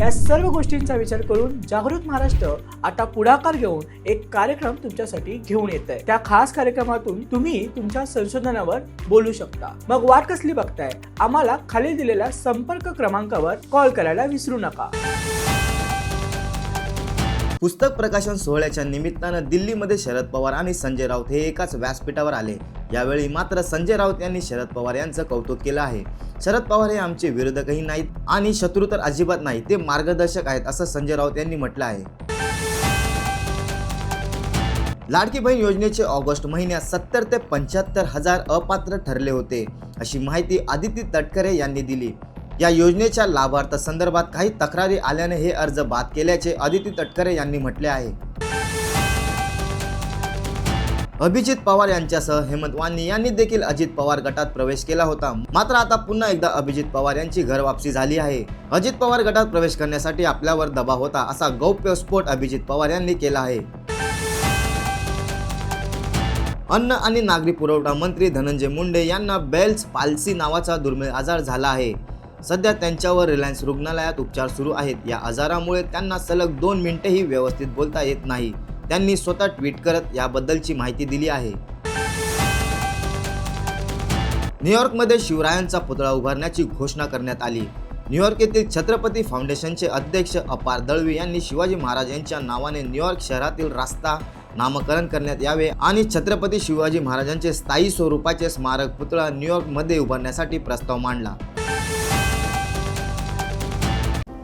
या सर्व गोष्टींचा विचार करून जागृत महाराष्ट्र आता पुढाकार घेऊन एक कार्यक्रम तुमच्यासाठी घेऊन येत आहे त्या खास कार्यक्रमातून तुम्ही तुमच्या संशोधनावर बोलू शकता. मग वाट कसली बघताय? आम्हाला खाली दिलेल्या संपर्क क्रमांकावर कॉल करायला विसरू नका. पुस्तक प्रकाशन सोहळ्याच्या निमित्तानं दिल्लीमध्ये शरद पवार आणि संजय राऊत हे एकाच व्यासपीठावर आले. यावेळी मात्र संजय राऊत यांनी शरद पवार यांचं कौतुक केलं आहे. शरद पवार हे आमचे विरोधकही नाहीत आणि शत्रू तर अजिबात नाही ते मार्गदर्शक आहेत असं संजय राऊत यांनी म्हटलं आहे. लाडकी बहीण योजनेचे ऑगस्ट महिन्यात सत्तर ते पंच्याहत्तर हजार अपात्र ठरले होते अशी माहिती आदिती तटकरे यांनी दिली. या योजनेच्या लाभार्थ्यासंदर्भात काही तक्रारी आल्याने हे अर्ज बाद केल्याचे आदिती तटकरे यांनी म्हटले आहे. अभिजित पवार यांच्यासह हेमंत वानी यांनी देखील अजित पवार गटात प्रवेश केला होता. मात्र आता पुन्हा एकदा अभिजित पवार यांची घर वापसी झाली आहे. अजित पवार गटात प्रवेश करण्यासाठी आपल्यावर दबाव होता असा गौप्यस्फोट अभिजित पवार यांनी केला आहे. अन्न आणि नागरी पुरवठा मंत्री धनंजय मुंडे यांना बेल्स पाल्सी नावाचा दुर्मिळ आजार झाला आहे. सध्या त्यांच्यावर रिलायन्स रुग्णालयात उपचार सुरू आहेत. या आजारामुळे त्यांना सलग दोन मिनिटेही व्यवस्थित बोलता येत नाही. त्यांनी स्वतः ट्विट करत याबद्दलची माहिती दिली आहे. न्यूयॉर्कमध्ये शिवरायांचा पुतळा उभारण्याची घोषणा करण्यात आली. न्यूयॉर्क येथील छत्रपती फाउंडेशनचे अध्यक्ष अपार दळवी यांनी शिवाजी महाराज यांच्या नावाने न्यूयॉर्क शहरातील रस्ता नामकरण करण्यात यावे आणि छत्रपती शिवाजी महाराजांचे स्थायी स्वरूपाचे स्मारक पुतळा न्यूयॉर्कमध्ये उभारण्यासाठी प्रस्ताव मांडला.